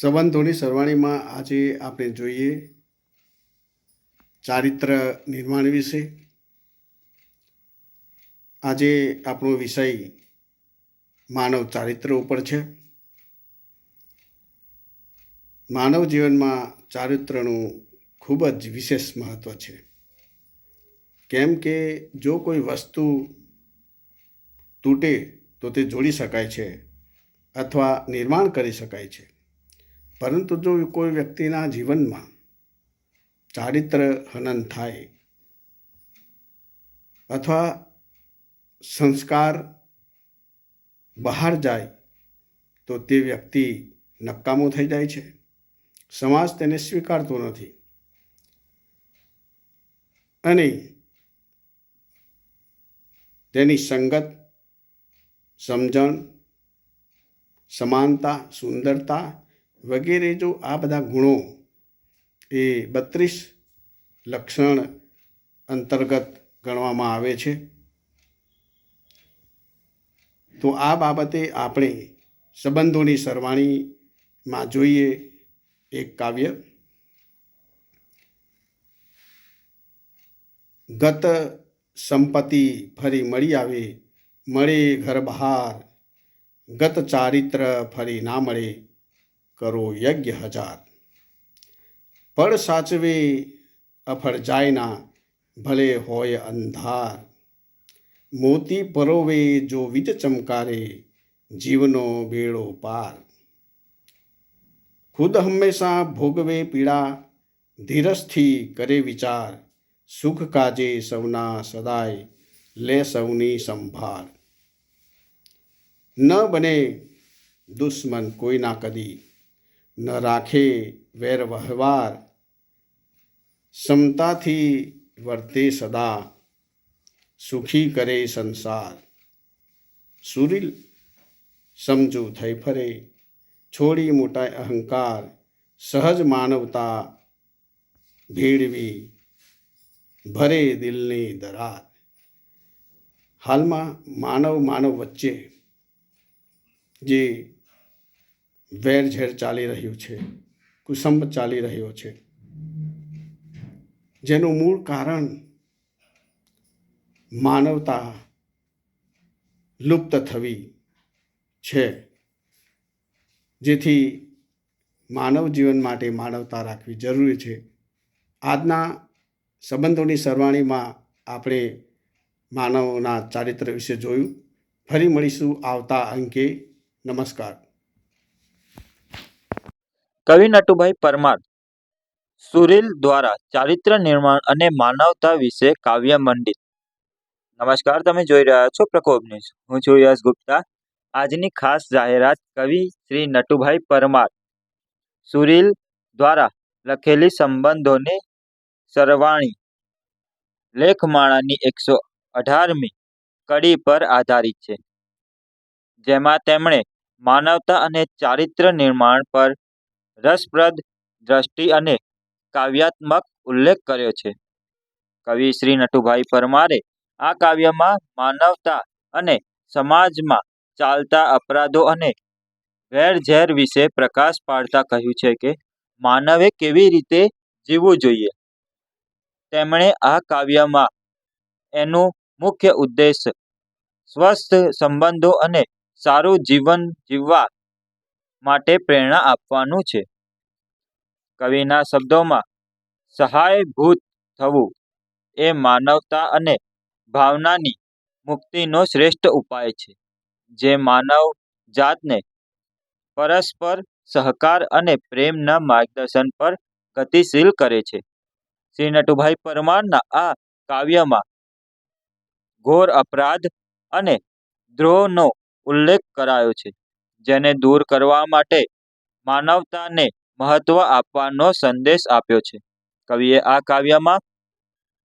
સંબંધોની સરવાણીમાં આજે આપણે જોઈએ ચારિત્ર નિર્માણ વિશે. આજે આપણો વિષય માનવ ચારિત્ર ઉપર છે. માનવ જીવનમાં ચારિત્રનું ખૂબ જ વિશેષ મહત્ત્વ છે. કેમ કે જો કોઈ વસ્તુ તૂટે તો તે જોડી શકાય છે અથવા નિર્માણ કરી શકાય છે. પરંતુ જો કોઈ વ્યક્તિના જીવનમાં ચારિત્ર હનન થાય અથવા સંસ્કાર બહાર જાય, તો તે વ્યક્તિ નકામો થઈ જાય છે. સમાજ તેને સ્વીકારતો નથી. અને તેની સંગત, સમજણ, સમાનતા, સુંદરતા વગેરે જો આ બધા ગુણો એ બત્રીસ લક્ષણ અંતર્ગત ગણવામાં આવે છે. તો આ બાબતે આપણે સંબંધોની સરવાણીમાં જોઈએ એક કાવ્ય. ગત સંપત્તિ ફરી મળી આવે, મળે ઘર બહાર. ગત ચારિત્ર ફરી ના મળે કરો યજ્ઞ હજાર પળ સાચવે અફળ જાયના ભલે હોય અંધાર મોતી પરોવે જો વીજ ચમકારે જીવનો બેડો પાર ખુદ હંમેશા ભોગવે પીડા ધીરજથી કરે વિચાર સુખ કાજે સૌના સદાય લે સૌની સંભાળ ન બને દુશ્મન કોઈના કદી ન રાખે વેર વહેવાર ક્ષમતાથી વર્તે સદા, સુખી કરે સંસાર. સુરીલ સમજુ થઈ ફરે, છોડી મોટા અહંકાર, સહજ માનવતા ભેળવી, ભરે દિલની દરાર. હાલમાં માનવ માનવ વચ્ચે જે વેરઝેર ચાલી રહ્યું છે, કુસંબ ચાલી રહ્યો છે. જેનું મૂળ કારણ માનવતા લુપ્ત થવી છે, જેથી માનવ જીવન માટે માનવતા રાખવી જરૂરી છે. આજના સંબંધોની સરવાણીમાં આપણે માનવના ચારિત્ર વિશે જોયું. ફરી મળીશું આવતા અંકે. નમસ્કાર. કવિ નટુભાઈ પરમાર, સુરીલ દ્વારા ચારિત્ર નિર્માણ અને માનવતા વિશે કાવ્ય મંડિત. નમસ્કાર, તમે જોઈ રહ્યા છો પ્રકોપ ન્યૂઝ. હું છું યશ ગુપ્તા. આજની ખાસ જાહેરાત કવિ શ્રી નટુભાઈ પરમાર, સુરીલ દ્વારા લખેલી સંબંધોની સરવાણી, લેખમાળાની એકસો અઢારમી કડી પર આધારિત છે, જેમાં તેમણે માનવતા અને ચારિત્ર નિર્માણ પર રસપ્રદ દ્રષ્ટિ અને કાવ્યાત્મક ઉલ્લેખ કર્યો છે. કવિ શ્રી નટુભાઈ પરમારે આ કાવ્યમાં માનવતા અને સમાજમાં ચાલતા અપરાધો અને વેરઝેર વિશે પ્રકાશ પાડતા કહ્યું છે કે, માનવે કેવી રીતે જીવવું જોઈએ? તેમણે આ કાવ્યમાં એનું મુખ્ય ઉદ્દેશ સ્વસ્થ સંબંધો અને સારું જીવન જીવવા માટે પ્રેરણા આપવાનું છે. કવિના શબ્દોમાં સહાયભૂત થવું એ માનવતા અને ભાવનાની મુક્તિનો શ્રેષ્ઠ ઉપાય છે, જે માનવ જાતને પરસ્પર સહકાર અને પ્રેમના માર્ગદર્શન પર ગતિશીલ કરે છે. શ્રી નટુભાઈ પરમારના આ કાવ્યમાં ઘોર અપરાધ અને દ્રોહનો ઉલ્લેખ કરાયો છે. જેને દૂર કરવા માટે માનવતાને મહત્વ આપવાનો સંદેશ આપ્યો છે. કવિએ આ કાવ્યમાં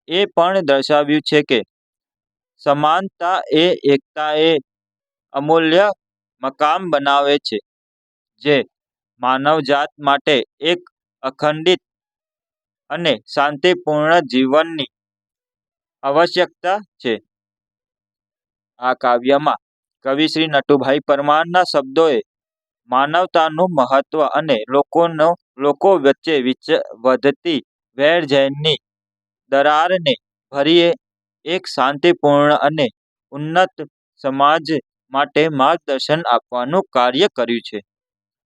એ પણ દર્શાવ્યું છે કે સમાનતા એ એકતા એ અમૂલ્ય મકામ બનાવે છે, જે માનવજાત માટે એક અખંડિત અને શાંતિપૂર્ણ જીવનની આવશ્યકતા છે. આ કાવ્યમાં કવિ શ્રી નટુભાઈ પરમારના શબ્દોએ માનવતાનું મહત્વ અને લોકોનો, લોકો વચ્ચે વિચ, વધતી વેરઝેરની દરારને ભરીએ એક શાંતિપૂર્ણ અને ઉન્નત સમાજ માટે માર્ગદર્શન આપવાનું કાર્ય કર્યું છે.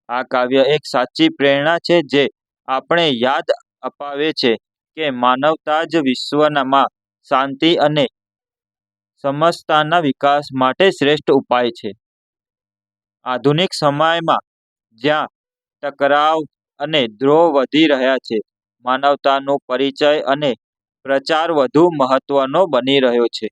આ કાવ્ય એક સાચી પ્રેરણા છે જે આપણે યાદ અપાવે છે કે માનવતા જ વિશ્વમાં શાંતિ અને સમસ્તાના વિકાસ માટે શ્રેષ્ઠ ઉપાય છે. આધુનિક સમયમાં જ્યાં ટકરાવ અને દ્રોહ વધી રહ્યા છે, માનવતાનો પરિચય અને પ્રચાર વધુ મહત્વનો બની રહ્યો છે.